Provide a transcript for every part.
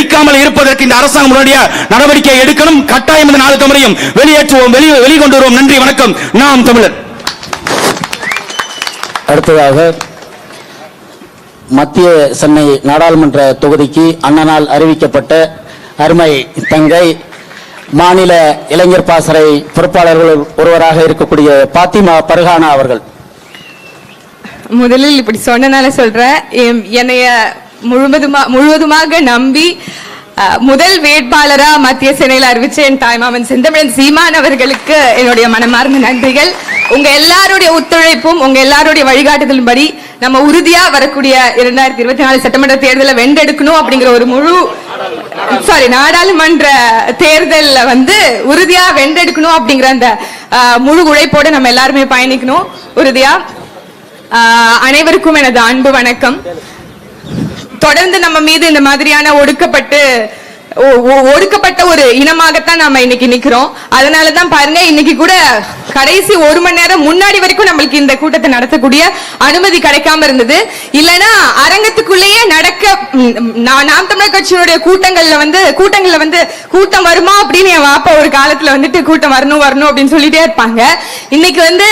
வெடிக்காமல் இருப்பதற்கு இந்த அரசாங்கம் உடனடியாக நடவடிக்கை எடுக்கணும். கட்டாயம் இந்த நாலு தமிழையும் வெளியேற்றுவோம். வெளி வெளிக்கொண்டு வருவோம் நன்றி வணக்கம். நாம் தமிழர். அடுத்ததாக மத்திய சென்னை நாடாளுமன்ற தொகுதிக்கு அண்ணனால் அறிவிக்கப்பட்ட அருமை தங்கை மாநில இளைஞர் பாசறை பொறுப்பாளர்கள் ஒருவராக இருக்கக்கூடிய பாத்திமா பர்ஹானா அவர்கள். முதலில் இப்படி சொன்னனால சொல்றேன். என்னைய முழுவதுமா முழுவதுமாக நம்பி முதல் வேட்பாளரா மத்திய சென்னையில் அறிவிச்ச என் தாய்மாமன் செந்தமிழன் சீமான் அவர்களுக்கு என்னுடைய மனமார்ந்த நன்றிகள். உங்க எல்லாருடைய ஒத்துழைப்பும் உங்க எல்லாருடைய வழிகாட்டுதலின்படி நம்ம உறுதியா வரக்கூடிய இரண்டாயிரத்தி இருபத்தி நாலு சட்டமன்ற தேர்தலை வென்றெடுக்கணும் அப்படிங்கிற ஒரு முழு சாரி நாடாளுமன்ற தேர்தலில் வந்து உறுதியா வென்றெடுக்கணும் அப்படிங்கிற அந்த முழு உழைப்போட நம்ம எல்லாருமே பயணிக்கணும். உறுதியா? அனைவருக்கும் எனது அன்பு வணக்கம். தொடர்ந்து நம்ம மீது இந்த மாதிரியான ஒடுக்கப்பட்டு ஒ- ஒடுக்கப்பட்ட ஒரு இனமாகத்தான் நாம இன்னைக்கு நிக்கிறோம். அதனாலதான் பாருங்க இன்னைக்கு கூட கடைசி ஒரு மணி நேரம் முன்னாடி வரைக்கும் நம்மளுக்கு இந்த கூட்டத்தை நடத்தக்கூடிய அனுமதி கிடைக்காம இருந்தது. இல்லனா அரங்கத்துக்குள்ளேயே நடக்க நாம் தமிழர் கட்சியினுடைய கூட்டங்கள்ல வந்து கூட்டங்கள்ல வந்து கூட்டம் வருமா அப்படின்னு என் வாப்பா ஒரு காலத்துல வந்துட்டு கூட்டம் வரணும் வரணும் அப்படின்னு சொல்லிட்டே இருப்பாங்க. இன்னைக்கு வந்து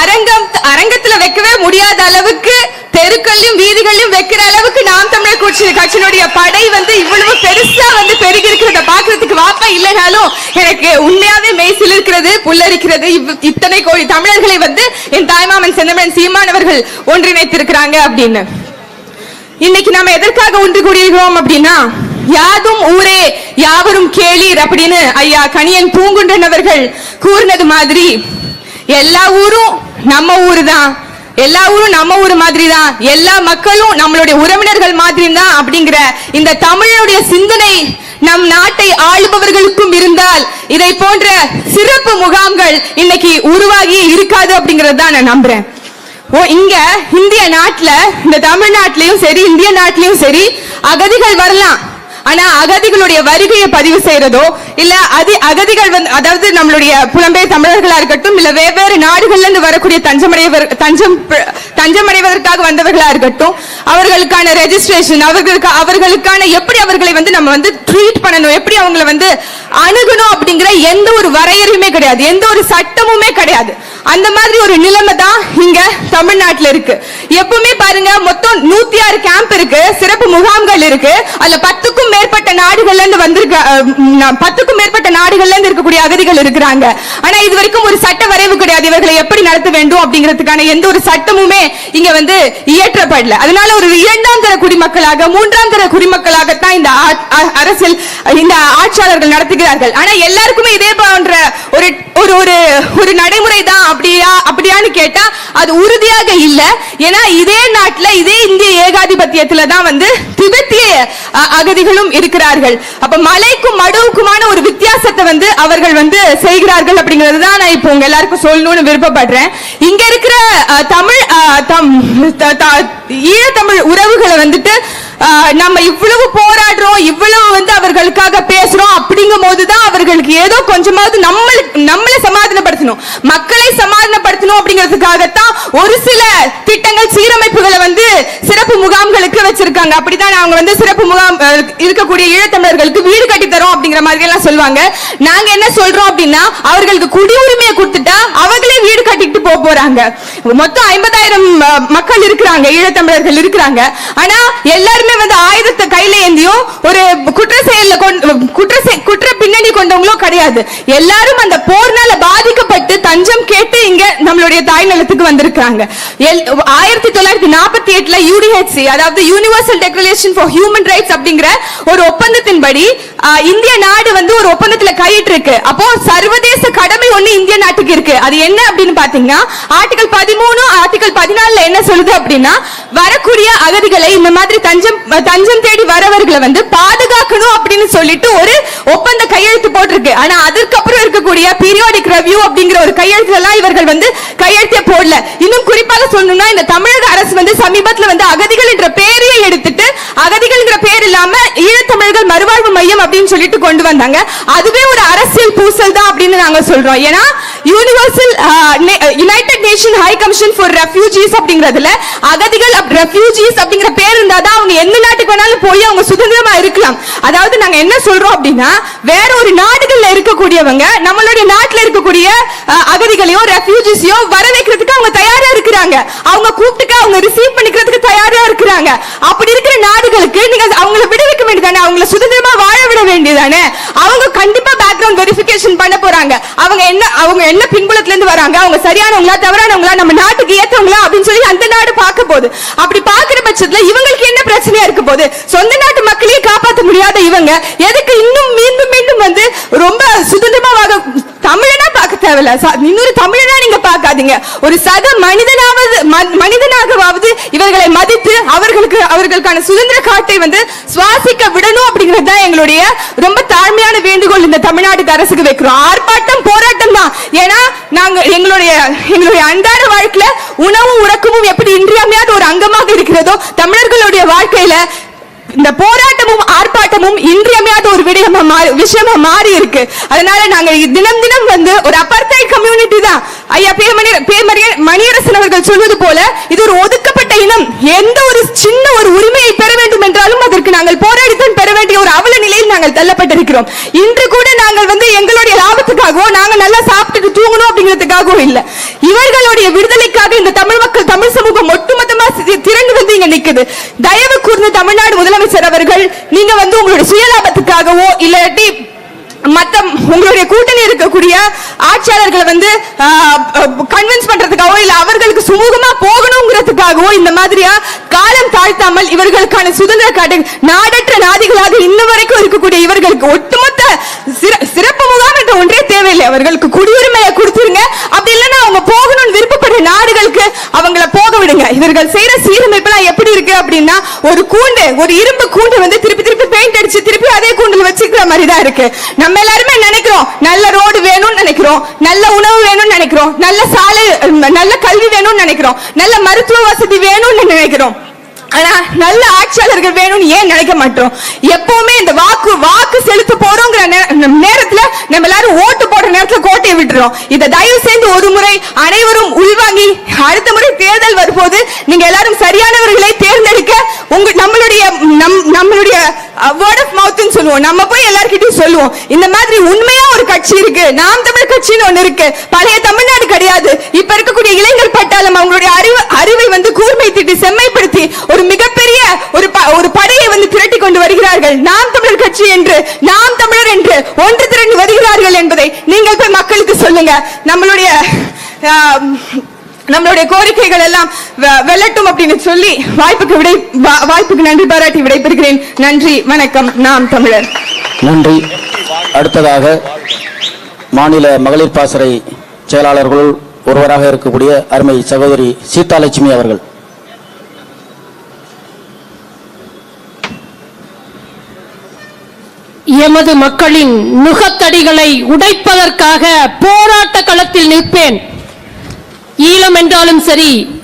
அரங்கம் அரங்கத்துல வைக்கவே முடியாத அளவுக்கு தெருக்கள்லயும் வீதிகள்லயும் வைக்கிற அளவுக்கு நாம் தமிழர் கட்சி. கட்சியினுடைய படை வந்து இவ்வளவு பெருசா வந்து பெருகி இருக்கிறத பாக்குறதுக்கு வாப்பா இல்லைனாலும் எனக்கு உண்மையாவே மெய் சிலிர்க்கிறது புல்லரிக்கிறது. இவ்- இத்தனை கோடி தமிழர்களை வந்து என் தாய்மாமன் செந்தமன் சீமானவர்கள் ஒன்றிணைத்திருக்கிறாங்க அப்படின்னு. இன்னைக்கு நாம எதற்காக ஒன்று கூடியிருக்கிறோம் அப்படின்னா யாதும் ஊரே யாவரும் கேளீர் அப்படின்னு ஐயா கணியன் பூங்குன்றன் அவர்கள் கூறினது மாதிரி எல்லா ஊரும் நம்ம ஊரு தான் எல்லா ஊரும் நம்ம ஊர் மாதிரி தான் எல்லா மக்களும் நம்மளுடைய உறவினர்கள் மாதிரி தான் அப்படிங்கிற இந்த தமிழனுடைய சிந்தனை நம் நாட்டை ஆளுபவர்களுக்கும் இருந்தால் இதை போன்ற சிறப்பு முகாம்கள் இன்னைக்கு உருவாகி இருக்காது அப்படிங்கறது தான் நான் நம்புறேன். ஓ இங்க இந்திய நாட்டுல இந்த தமிழ்நாட்டிலயும் சரி இந்திய நாட்டிலயும் சரி அகதிகள் வரலாம். ஆனா அகதிகளுடைய வருகையை பதிவு செய்யறதோ இல்ல அதி அகதிகள் வந்து அதாவது நம்மளுடைய புலம்பெயர் தமிழர்களா இருக்கட்டும் இல்ல வெவ்வேறு நாடுகள்ல இருந்து வரக்கூடிய தஞ்சமடைய தஞ்சம் தஞ்சம் தஞ்சமடைவதற்காக வந்தவர்களா இருக்கட்டும் அவர்களுக்கான ரெஜிஸ்ட்ரேஷன் அவர்களுக்கு அவர்களுக்கான எப்படி அவர்களை வந்து நம்ம வந்து ட்ரீட் பண்ணணும் எப்படி அவங்கள வந்து அணுகணும் அப்படிங்கிற எந்த ஒரு வரையறையுமே கிடையாது எந்த ஒரு சட்டமுமே கிடையாது. அந்த மாதிரி ஒரு நிலைமை தான் இங்க தமிழ்நாட்டுல இருக்கு. எப்பவுமே பாருங்க மொத்தம் நூத்தி ஆறு கேம்ப் இருக்கு சிறப்பு முகாம்கள் இருக்கு. அதுல பத்துக்கும் மேற்பட்ட நாடுகள்ல இருந்து வந்திருக்க பத்துக்கும் மேற்பட்ட நாடுகள்ல இருந்து இருக்கக்கூடிய அகதிகள் இருக்கிறாங்க. ஆனா இது வரைக்கும் ஒரு சட்ட வரைவு கிடையாது இவர்களை எப்படி நடத்த வேண்டும் அப்படிங்கிறதுக்கான எந்த ஒரு சட்டமுமே இங்க வந்து இயற்றப்படல. அதனால ஒரு இரண்டாம் தர குடிமக்களாக மூன்றாம் தர குடிமக்களாகத்தான் இந்த அரசியல் இந்த ஆட்சியாளர்கள் நடத்துகிறார்கள். ஆனா எல்லாருக்குமே இதே போன்ற ஒரு ஒரு ஒரு ஒரு நடைமுறை தான் அப்படியா அப்படியான்னு கேட்டா அது உறுதியாக இல்ல. ஏன்னா இதே நாட்டுல இதே இந்திய ஏகாதிபத்தியத்துல தான் வந்து திபெத்திய அகதிகளும் இருக்கிறார்கள். அப்ப மலைக்கும் மடுவுக்குமான ஒரு வித்தியாசத்தை வந்து அவர்கள் வந்து செய்கிறார்கள் அப்படிங்கிறது தான் நான் இப்போ உங்க எல்லாருக்கும் சொல்லணும்னு விருப்பப்படுறேன். இங்க இருக்கிற தமிழ் தம் த- ஈழத்தமிழ் உறவுகளை வந்துட்டு நம்ம இவ்வளவு போராடுறோம் இவ்வளவு வந்து அவர்களுக்காக பேசுறோம் அப்படிங்கும் போதுதான் அவர்களுக்கு ஏதோ கொஞ்சமாவது நம்மளுக்கு நம்மளை சமாதானப்படுத்தணும். மக்களை சமாதானப்படுத்தணும் அப்படிங்கிறதுக்காகத்தான் ஒரு சில திட்டங்கள் சீரமைப்புகளை வந்து சிறப்பு முகாம்களுக்கு வச்சிருக்காங்க. அப்படிதான் அவங்க வந்து சிறப்பு முகாம் இருக்கக்கூடிய ஈழத்தமிழர்களுக்கு வீடு கட்டி தரோம் அப்படிங்கிற மாதிரி எல்லாம் சொல்லுவாங்க. நாங்க என்ன சொல்றோம் அப்படின்னா அவர்களுக்கு குடியுரிமையை கொடுத்துட்டா அவங்களே வீடு கட்டிட்டு போக போறாங்க. மொத்தம் ஐம்பதாயிரம் மக்கள் இருக்கிறாங்க ஈழத்தமிழர்கள் இருக்கிறாங்க. ஆனா எல்லாருமே வந்து ஆயுதத்தை கையில ஏந்தியும் ஒரு குற்ற செயல்ல குற்ற குற்ற பின்னணி கொண்டவங்களும் கிடையாது. எல்லாரும் அந்த போர்னால பாதிக்க தஞ்சம் கேட்டு இங்க நம்மளுடைய தாய் நிலத்துக்கு வந்திருக்காங்க எல்- ஆயிரத்தி தொள்ளாயிரத்தி நாற்பத்தி எட்டுல யூடிஹெச்சி அதாவது universal declaration for human rights அப்படிங்கிற ஒரு ஒப்பந்தத்தின்படி இந்திய நாடு வந்து ஒரு ஒப்பந்தத்துல கையிட்டு இருக்கு அப்போ சர்வதேச கடமை ஒண்ணு இந்திய நாட்டுக்கு இருக்கு. அது என்ன அப்படின்னு பாத்தீங்கன்னா ஆர்டிகல் பதிமூணு ஆர்டிகல் பதினாலுல என்ன சொல்லுது அப்படின்னா வரக்கூடிய அகதிகளை இந்த மாதிரி தஞ்சம் தஞ்சம் தேடி வரவர்களை வந்து பாதுகாக்கணும் அப்படின்னு சொல்லிட்டு ஒரு ஒப்பந்த கையெழுத்து போட்டிருக்கு. ஆனா அதற்கு இருக்கக்கூடிய பீரியாடிக் ரெவ்யூ அப்படிங்கிற ஒரு கையெழுத்துலாம் இவர்கள் வந்து கையெழுத்தே போடல. இன்னும் குறிப்பாக சொல்லணும்னா இந்த தமிழக அரசு வந்து சமீபத்தில் வந்து அகதிகள் என்ற பேரையை எடுத்துட்டு அகதிகள்ங்கிற பேர் இல்லாம ஈழத்தமிழர்கள் மறுவாழ்வு மையம் அப்படின்னு சொல்லிட்டு கொண்டு வந்தாங்க. அதுவே ஒரு அரசியல் பூசல் தான் அப்படின்னு நாங்க சொல்றோம். ஏன்னா universal united nation high commission for refugees அப்படிங்கறதுல அகதிகள் ரெஃப்யூஜிஸ் அப்படிங்கிற பேர் இருந்தா தான் அவங்க எந்த நாட்டுக்கு வேணாலும் போய் அவங்க சுதந்திரமா இருக்கலாம். அதாவது நாங்க என்ன சொல்றோம் அப்படின்னா வேற ஒரு நாடுகள்ல இருக்கக்கூடியவங்க நம்மளுடைய நாட்டுல இருக்கக்கூடிய அகதிகளையோ ரெஃப்யூஜிஸையோ வர வைக்கிறதுக்கு அவங்க தயாரா இருக்கிறாங்க. அவங்க கூப்பிட்டுக்க அவங்க ரிசீவ் பண்ணிக்கிறதுக்கு தயாரா இருக்கிறாங்க. அப்படி இருக்கிற நாடுகளுக்கு நீங்க அவங்கள விடுவிக்க வேண்டியதானே அவங்கள சுதந்திரமா வாழ விட வேண்டியதானே அவங்க கண்டிப்பா பேக்ரவுண்ட் வெரிஃபிகேஷன் பண்ண போறாங்க. அவங்க என்ன அவங்க என்ன பின்புலத்துல இருந்து வராங்க? அவங்க சரியானவங்களா தவறானவங்களா நம்ம நாட்டுக்கு ஏத்தவங்களா அப்படின்னு சொல்லி அந்த நாடு பார்க்க போகுது அப்படி பாக்குற பட்சத்துல இவங்களுக்கு என்ன பிரச்சனையா இருக்க போகுது? சொந்த நாட்டு மக்களையே காப்பாற்ற முடியாத இவங்க எதுக்கு இன்னும் மீண்டும் மீண்டும் வந்து ரொம்ப சுதந்திரமா வாழ தமிழனா பார்க்க தேவையில்ல. இன்னொரு தமிழனா நீங்க பார்க்காதீங்க. ஒரு சக மனிதனாவது மனிதனாகவாவது இவர்களை மதித்து அவர்களுக்கு அவர்களுக்கான சுதந்திர காட்டை வந்து சுவாசிக்க விடணும் அப்படிங்கிறது தான் எங்களுடைய ரொம்ப தாழ்மையான வேண்டுகோள் இந்த தமிழ்நாட்டுக்கு அரசுக்கு வைக்கிறோம். ஆர்ப்பாட்டம் போராட்டம் தான். ஏன்னா நாங்க எங்களுடைய எங்களுடைய அன்றாட வாழ்க்கையில உணவும் உறக்கமும் எப்படி இன்றியமையாத ஒரு அங்கமாக இருக்கிறதோ தமிழர்களுடைய வாழ்க்கையில இந்த போராட்டமும் ஆர்ப்பாட்டமும் இன்றியமையாத ஒரு விடயமா மாறி விஷயமா மாறி இருக்கு அதனால நாங்க தினம் தினம் வந்து ஒரு அபர்த்தைட் கம்யூனிட்டி தான். ஐயா பேமணி பேமரிய மணியரசன் அவர்கள் சொல்வது போல இது ஒரு ஒதுக்கப்பட்ட இனம். எந்த ஒரு சின்ன ஒரு உரிமையை பெற வேண்டும் என்றாலும் அதற்கு நாங்கள் போராடித்தான் பெற வேண்டிய ஒரு அவல நிலையில் நாங்கள் தள்ளப்பட்டிருக்கிறோம். இன்று கூட நாங்கள் வந்து எங்களுடைய லாபத்துக்காகவோ நாங்க நல்லா சாப்பிட்டுட்டு தூங்கணும் அப்படிங்கிறதுக்காகவோ இல்ல. இவர்களுடைய விடுதலைக்காக இந்த தமிழ் மக்கள் தமிழ் சமூகம் ஒட்டுமொத்தமா திரண்டு வந்து இங்க நிக்குது. தயவு கூர்ந்து தமிழ்நாடு முதலமைச்சர் அவர்கள் நீங்க வந்து உங்களுடைய சுயலாபத்துக்காகவோ இல்லாட்டி மத்த உங்களுடைய கூட்டணி இருக்கக்கூடிய ஆட்சியாளர்களை வந்து கன்வின்ஸ் பண்றதுக்காகவோ இல்ல அவர்களுக்கு சுமூகமா போகணுங்கிறதுக்காகவோ இந்த மாதிரியா காலம் தாழ்த்தாமல் இவர்களுக்கான சுதந்திர காட்டு நாடற்ற நாதிகளாக இன்ன வரைக்கும் இருக்கக்கூடிய இவர்களுக்கு ஒட்டுமொத்த சிறப்பு முகாம் என்ற ஒன்றே தேவையில்லை. அவர்களுக்கு குடியுரிமையை கொடுத்துருங்க அப்படி இல்லைன்னா அவங்க போகணும்னு விருப்பப்படுற நாடுகளுக்கு அவங்கள போக விடுங்க. இவர்கள் செய்யற சீரமைப்புலாம் எப்படி இருக்கு அப்படின்னா ஒரு கூண்டு ஒரு இரும்பு கூண்டு வந்து திருப்பி திருப்பி பெயிண்ட் அடிச்சு திருப்பி அதே கூண்டுல வச்சுக்கிற மாதிரி தான் இருக்கு. நம்ம எல்லாருமே நினைக்கிறோம் நல்ல ரோடு வேணும்னு நினைக்கிறோம் நல்ல உணவு வேணும்னு நினைக்கிறோம் நல்ல சாலை நல்ல கல்வி வேணும்னு நினைக்கிறோம் நல்ல மருத்துவ வசதி வேணும்னு நினைக்கிறோம். ஆனா நல்ல ஆட்சியாளர்கள் வேணும்னு ஏன் நினைக்க மாட்டோம்? எப்பவுமே இந்த வாக்கு வாக்கு செலுத்த போறோங்கிற நேரத்துல நம்ம எல்லாரும் ஓட்டு போடுற நேரத்துல கோட்டையை விட்டுறோம். இதை தயவு செய்து ஒரு முறை அனைவரும் உள்வாங்கி அடுத்த முறை தேர்தல் வரும்போது நீங்க எல்லாரும் சரியானவர்களை தேர்ந்தெடுக்க உங்க நம்மளுடைய நம் நம்மளுடைய வேர்ட் ஆஃப் மவுத்னு சொல்லுவோம். நம்ம போய் எல்லார்கிட்டயும் சொல்லுவோம். இந்த மாதிரி உண்மையா ஒரு கட்சி இருக்கு. நாம் தமிழ் கட்சின்னு ஒண்ணு இருக்கு. பழைய தமிழ்நாடு கிடையாது. இப்ப இருக்கக்கூடிய இளைஞர் பட்டாளம் அவங்களுடைய அறிவு அறிவை வந்து கூர்மை தீட்டி செம்மைப்படுத்தி ஒரு மிகப்பெரிய ஒரு ப- ஒரு படையை வந்து திரட்டி கொண்டு வருகிறார்கள் நாம் தமிழர் கட்சி என்று நாம் தமிழர் என்று ஒன்று திரண்டு வருகிறார்கள் என்பதை நீங்கள் போய் மக்களுக்கு நம்மளுடைய நம்மளுடைய கோரிக்கைகள் எல்லாம் வெல்லட்டும் அப்படின்னு சொல்லி வாய்ப்புக்கு விடை வாய்ப்புக்கு நன்றி பாராட்டி விடைபெறுகிறேன். நன்றி வணக்கம். நாம் தமிழர். நன்றி. அடுத்ததாக மாநில மகளிர் பாசறை செயலாளர்களுள் ஒருவராக இருக்கக்கூடிய அருமை சகோதரி சீதாலட்சுமி அவர்கள். எமது மக்களின் நுகத்தடிகளை உடைப்பதற்காக போராட்ட களத்தில் நிற்பேன். ஈழம் என்றாலும் சரி